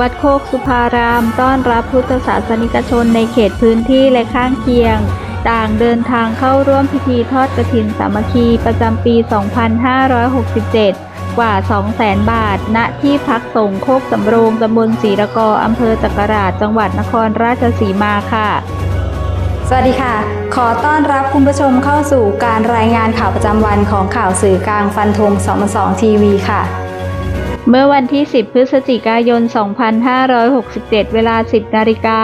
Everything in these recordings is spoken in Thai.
วัดโคกสุภาราม ต้อนรับพุทธศาสนิกชนในเขตพื้นที่และข้างเคียง ต่างเดินทางเข้าร่วมพิธีทอดกฐินสามัคคีประจำปี 2567 กว่า 200,000 บาท ณ ที่พักสงฆ์โคกสำโรงตำบลศรีละกออำเภอจักราชจังหวัดนครราชสีมาค่ะ สวัสดีค่ะ ขอต้อนรับคุณผู้ชมเข้าสู่การรายงานข่าวประจำวันของข่าวสื่อกลางฟันธง2 2ทีวีค่ะ เมื่อวันที่ 10 พฤศจิกายน 2567 เวลา 10 นาฬิกา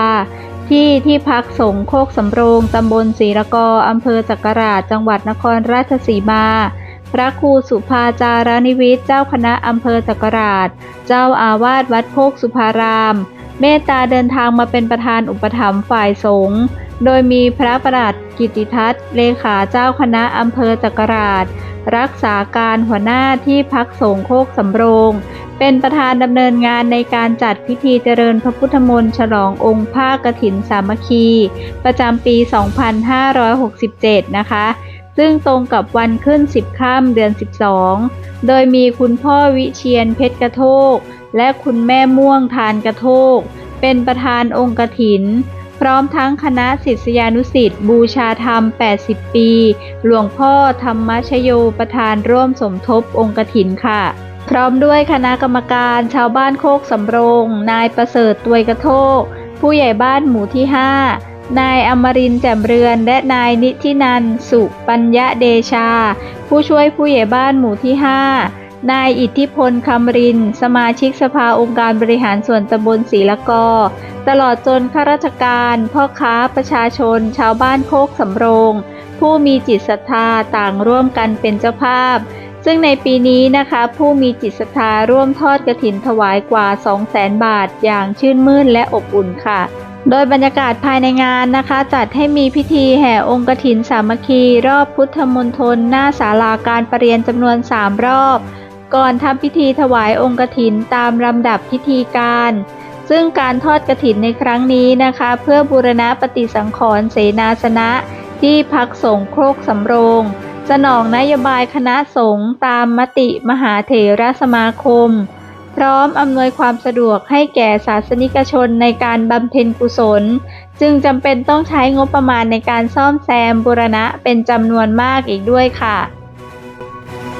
ที่ที่พักสงฆ์โคกสำโรง ตำบลศรีละกอ อำเภอจักราช จังหวัดนครราชสีมา พระครูสุภาจารนิวิทย์เจ้าคณะอำเภอจักราช เจ้าอาวาสวัดโคกสุภาราม เมตตาเดินทางมาเป็นประธานอุปถัมภ์ฝ่ายสงฆ์ โดยมีพระประหลัดกิติทัศน์เลขาเจ้าคณะอำเภอจักราช รักษาการหัวหน้าที่พักสงฆ์โคกสำโรง เป็นประธานดำเนินงานในการจัดพิธีเจริญพระพุทธมนต์ฉลององค์ผ้ากฐินสามัคคี ประจำปี 2567 นะคะ ซึ่งตรงกับวันขึ้น 10 ค่ำเดือน 12 โดยมีคุณพ่อวิเชียนเพชรกระโทก และคุณแม่ม่วงทานกระโทก เป็นประธานองค์กฐิน พร้อมทั้งคณะศิษยานุศิษย์บูชาธรรม 80 ปี หลวงพ่อธรรมชโยประธานร่วมสมทบองค์กฐินค่ะ พร้อมด้วยคณะกรรมการชาวบ้านโคกสำโรง นายประเสริฐตวยกระโทก ผู้ใหญ่บ้านหมู่ที่ 5 นายอมรินแจ่มเรือน และนายนิธินันสุปัญญะเดชา ผู้ช่วยผู้ใหญ่บ้านหมู่ที่ 5 นายอิทธิพลคำริน สมาชิกสภาองค์การบริหารส่วนตำบลศรีละกอ ตลอดจนข้าราชการ พ่อค้าประชาชน ชาวบ้านโคกสำโรง ผู้มีจิตศรัทธาต่างร่วมกันเป็นเจ้าภาพ ซึ่งในปีนี้นะคะผู้มีจิตศรัทธาร่วมทอดกระถินถวายกว่า 200,000 บาท อย่างชื่นมื่นและอบอุ่นค่ะ โดยบรรยากาศภายในงานนะคะ จัดให้มีพิธีแห่องค์กฐินสามัคคี รอบพุทธมณฑลหน้าศาลาการประเรียนจำนวน 3 รอบ ก่อนทำพิธีถวายองค์กฐินตามลำดับพิธีการ ซึ่งการทอดกระถินในครั้งนี้นะคะ เพื่อบูรณะปฏิสังขรณ์เสนาสนะ ที่พักสงฆ์โครกสำโรง สนองนโยบายคณะสงฆ์ตามมติมหาเถรสมาคม พร้อมอำนวยความสะดวกให้แก่ศาสนิกชนในการบำเพ็ญกุศล จึงจำเป็นต้องใช้งบประมาณในการซ่อมแซมบูรณะเป็นจำนวนมากอีกด้วยค่ะ